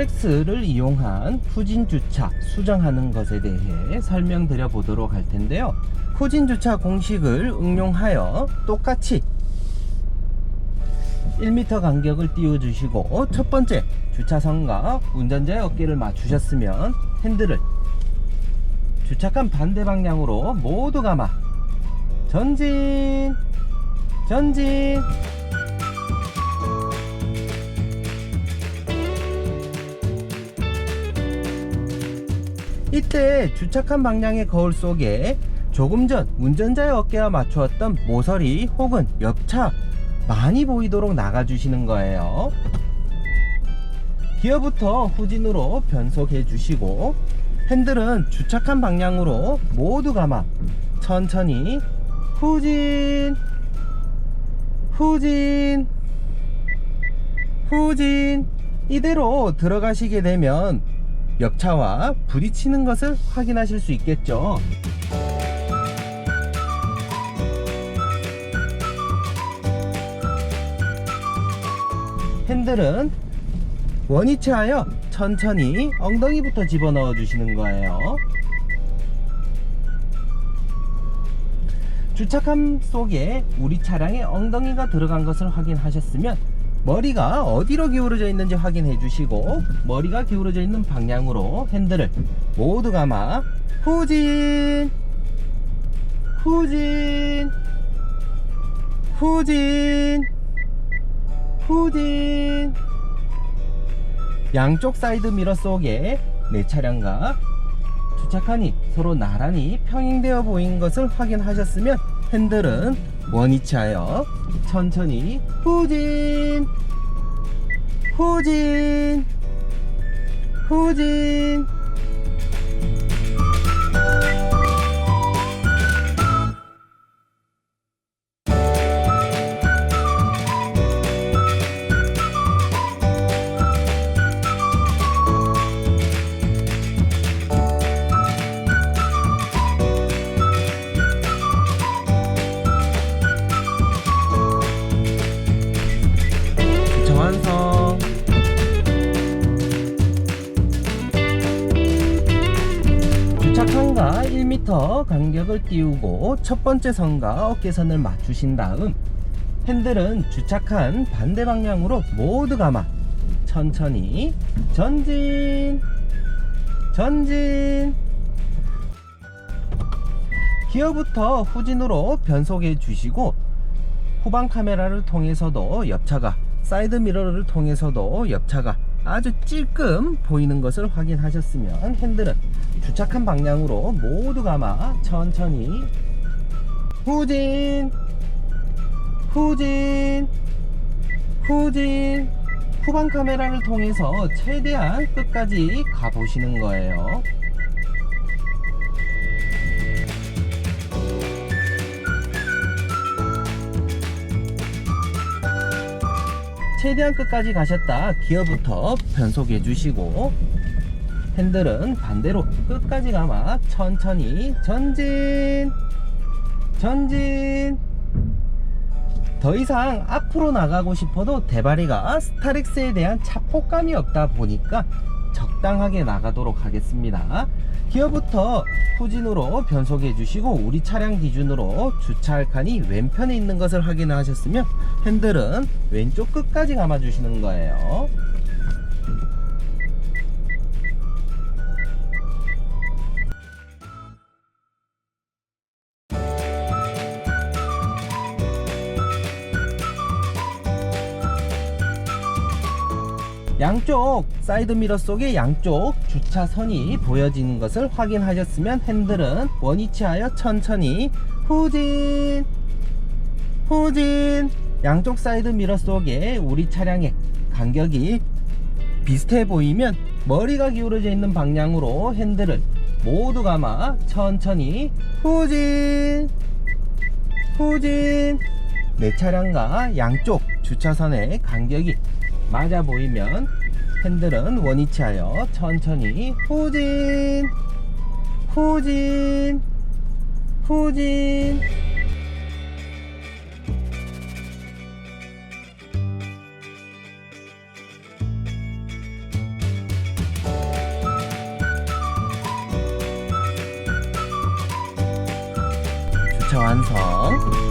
스타렉스를 이용한 후진 주차 수정하는 것에 대해 설명드려 보도록 할 텐데요. 후진 주차 공식을 응용하여 똑같이 1m 간격을 띄워주시고 첫 번째 주차선과 운전자의 어깨를 맞추셨으면 핸들을 주차칸 반대 방향으로 모두 감아. 전진! 전진 이때 주차칸 방향의 거울 속에 조금 전 운전자의 어깨와 맞추었던 모서리 혹은 옆차 많이 보이도록 나가주시는 거예요. 기어부터 후진으로 변속해 주시고 핸들은 주차칸 방향으로 모두 감아 천천히 후진 후진 후진 이대로 들어가시게 되면 옆차와 부딪히는 것을 확인하실 수 있겠죠. 핸들은 원위치하여 천천히 엉덩이부터 집어넣어 주시는 거예요. 주차감 속에 우리 차량의 엉덩이가 들어간 것을 확인하셨으면 머리가 어디로 기울어져 있는지 확인해 주시고 머리가 기울어져 있는 방향으로 핸들을 모두 감아 후진 후진 후진 후진. 양쪽 사이드 미러 속에 내 차량과 주차칸이 서로 나란히 평행되어 보이는 것을 확인하셨으면 핸들은 원위치하여 천천히. 후진. 후진. 후진 10m 간격을 띄우고 첫 번째 선과 어깨선을 맞추신 다음 핸들은 주착한 반대 방향으로 모두 감아 천천히 전진 전진. 기어부터 후진으로 변속해 주시고 후방 카메라를 통해서도 옆차가 사이드 미러를 통해서도 옆차가 아주 찔끔 보이는 것을 확인하셨으면 핸들은 주착한 방향으로 모두 감아 천천히. 후진! 후진! 후진! 후방 카메라를 통해서 최대한 끝까지 가보시는 거예요 최대한 끝까지 가셨다. 기어부터 변속해 주시고 핸들은 반대로 끝까지 감아 천천히 전진 전진. 더 이상 앞으로 나가고 싶어도 대바리가 스타렉스에 대한 차폭감이 없다 보니까 적당하게 나가도록 하겠습니다. 기어부터 후진으로 변속해 주시고 우리 차량 기준으로 주차할 칸이 왼편에 있는 것을 확인하셨으면 핸들은 왼쪽 끝까지 감아 주시는 거예요. 양쪽 사이드 미러 속에 양쪽 주차선이 보여지는 것을 확인하셨으면 핸들은 원위치하여 천천히 후진 후진. 양쪽 사이드 미러 속에 우리 차량의 간격이 비슷해 보이면 머리가 기울어져 있는 방향으로 핸들을 모두 감아 천천히 후진 후진. 내 차량과 양쪽 주차선의 간격이 맞아 보이면 핸들은 원위치하여 천천히 후진 후진 후진. 주차 완성.